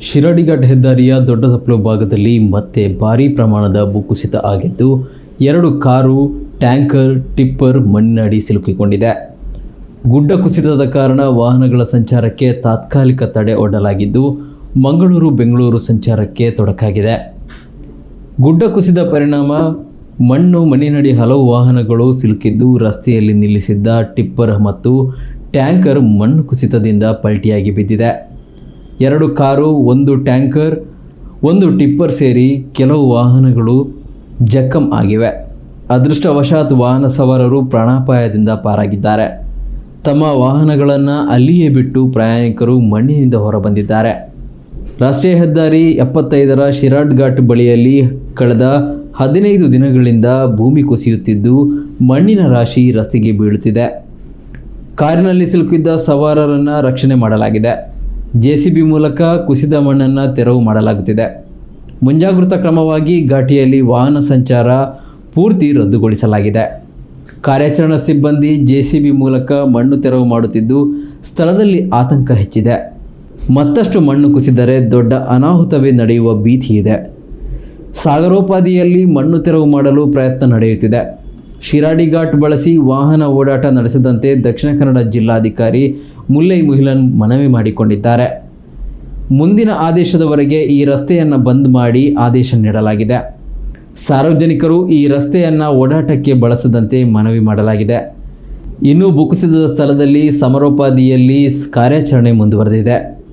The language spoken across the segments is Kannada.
ಶಿರಾಡಿಘಾಟ್ ಹೆದ್ದಾರಿಯ ದೊಡ್ಡದಪ್ಪಲು ಭಾಗದಲ್ಲಿ ಮತ್ತೆ ಭಾರೀ ಪ್ರಮಾಣದ ಭೂಕುಸಿತ ಆಗಿದ್ದು, ಎರಡು ಕಾರು, ಟ್ಯಾಂಕರ್, ಟಿಪ್ಪರ್ ಮಣ್ಣಿನಡಿ ಸಿಲುಕಿಕೊಂಡಿದೆ. ಗುಡ್ಡ ಕುಸಿತದ ಕಾರಣ ವಾಹನಗಳ ಸಂಚಾರಕ್ಕೆ ತಾತ್ಕಾಲಿಕ ತಡೆ ಒಡ್ಡಲಾಗಿದ್ದು, ಮಂಗಳೂರು ಬೆಂಗಳೂರು ಸಂಚಾರಕ್ಕೆ ತೊಡಕಾಗಿದೆ. ಗುಡ್ಡ ಕುಸಿದ ಪರಿಣಾಮ, ಮಣ್ಣು, ಮಣ್ಣಿನಡಿ ಹಲವು ವಾಹನಗಳು ಸಿಲುಕಿದ್ದು, ರಸ್ತೆಯಲ್ಲಿ ನಿಲ್ಲಿಸಿದ್ದ ಟಿಪ್ಪರ್ ಮತ್ತು ಟ್ಯಾಂಕರ್ ಮಣ್ಣು ಕುಸಿತದಿಂದ ಪಲ್ಟಿಯಾಗಿ ಬಿದ್ದಿದೆ. ಎರಡು ಕಾರು, ಒಂದು ಟ್ಯಾಂಕರ್, ಒಂದು ಟಿಪ್ಪರ್ ಸೇರಿ ಕೆಲವು ವಾಹನಗಳು ಜಖಂ ಆಗಿವೆ. ಅದೃಷ್ಟವಶಾತ್ ವಾಹನ ಸವಾರರು ಪ್ರಾಣಾಪಾಯದಿಂದ ಪಾರಾಗಿದ್ದಾರೆ. ತಮ್ಮ ವಾಹನಗಳನ್ನು ಅಲ್ಲಿಯೇ ಬಿಟ್ಟು ಪ್ರಯಾಣಿಕರು ಮಣ್ಣಿನಿಂದ ಹೊರಬಂದಿದ್ದಾರೆ. ರಾಷ್ಟ್ರೀಯ ಹೆದ್ದಾರಿ ಎಪ್ಪತ್ತೈದರ ಶಿರಾಡ್ ಘಾಟ್ ಬಳಿಯಲ್ಲಿ ಕಳೆದ ಹದಿನೈದು ದಿನಗಳಿಂದ ಭೂಮಿ ಕುಸಿಯುತ್ತಿದ್ದು, ಮಣ್ಣಿನ ರಾಶಿ ರಸ್ತೆಗೆ ಬೀಳುತ್ತಿದೆ. ಕಾರಿನಲ್ಲಿ ಸಿಲುಕಿದ್ದ ಸವಾರರನ್ನು ರಕ್ಷಣೆ ಮಾಡಲಾಗಿದೆ. ಜೆಸಿಬಿ ಮೂಲಕ ಕುಸಿದ ಮಣ್ಣನ್ನು ತೆರವು ಮಾಡಲಾಗುತ್ತಿದೆ. ಮುಂಜಾಗೃತ ಕ್ರಮವಾಗಿ ಘಾಟಿಯಲ್ಲಿ ವಾಹನ ಸಂಚಾರ ಪೂರ್ತಿ ರದ್ದುಗೊಳಿಸಲಾಗಿದೆ. ಕಾರ್ಯಾಚರಣಾ ಸಿಬ್ಬಂದಿ ಜೆಸಿಬಿ ಮೂಲಕ ಮಣ್ಣು ತೆರವು ಮಾಡುತ್ತಿದ್ದು, ಸ್ಥಳದಲ್ಲಿ ಆತಂಕ ಹೆಚ್ಚಿದೆ. ಮತ್ತಷ್ಟು ಮಣ್ಣು ಕುಸಿದರೆ ದೊಡ್ಡ ಅನಾಹುತವೇ ನಡೆಯುವ ಭೀತಿ ಇದೆ. ಸಾಗರೋಪಾದಿಯಲ್ಲಿ ಮಣ್ಣು ತೆರವು ಮಾಡಲು ಪ್ರಯತ್ನ ನಡೆಯುತ್ತಿದೆ. ಶಿರಾಡಿ ಘಾಟ್ ಬಳಸಿ ವಾಹನ ಓಡಾಟ ನಡೆಸದಂತೆ ದಕ್ಷಿಣ ಕನ್ನಡ ಜಿಲ್ಲಾಧಿಕಾರಿ ಮುಲ್ಲೈ ಮುಹಿಲನ್ ಮನವಿ ಮಾಡಿಕೊಂಡಿದ್ದಾರೆ. ಮುಂದಿನ ಆದೇಶದವರೆಗೆ ಈ ರಸ್ತೆಯನ್ನು ಬಂದ್ ಮಾಡಿ ಆದೇಶ ನೀಡಲಾಗಿದೆ. ಸಾರ್ವಜನಿಕರು ಈ ರಸ್ತೆಯನ್ನು ಓಡಾಟಕ್ಕೆ ಬಳಸದಂತೆ ಮನವಿ ಮಾಡಲಾಗಿದೆ. ಇನ್ನೂ ಭೂಕುಸಿತದ ಸ್ಥಳದಲ್ಲಿ ಸಮರೋಪಾದಿಯಲ್ಲಿ ಕಾರ್ಯಾಚರಣೆ ಮುಂದುವರೆದಿದೆ.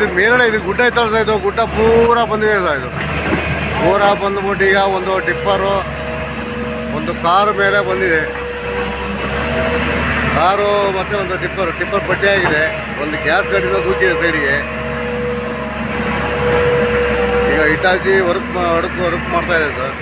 ಇದು ಮೇಲ್ಗಡೆ ಇದು ಗುಡ್ಡ ಇತ್ತಲ್ಲ ಸರ್ ಗುಡ್ಡ ಪೂರ ಬಂದಿದೆ ಸರ್ ಇದು. ಪೂರ ಬಂದ್ಬಿಟ್ಟು ಈಗ ಒಂದು ಟಿಪ್ಪರು, ಒಂದು ಕಾರು ಮೇಲೆ ಬಂದಿದೆ. ಕಾರು ಮತ್ತೆ ಒಂದು ಟಿಪ್ಪರ್ ಟಿಪ್ಪರ್ ಪಟ್ಟಿ ಆಗಿದೆ. ಒಂದು ಗ್ಯಾಸ್ ಗಾಡಿನ ದೂಕಿದೆ ಸೈಡಿಗೆ ಈಗ ಇಟಾಚಿ ವರ್ಕ್ ವರ್ಕ್ ವರ್ಕ್ ಮಾಡ್ತಾ ಇದೆ ಸರ್.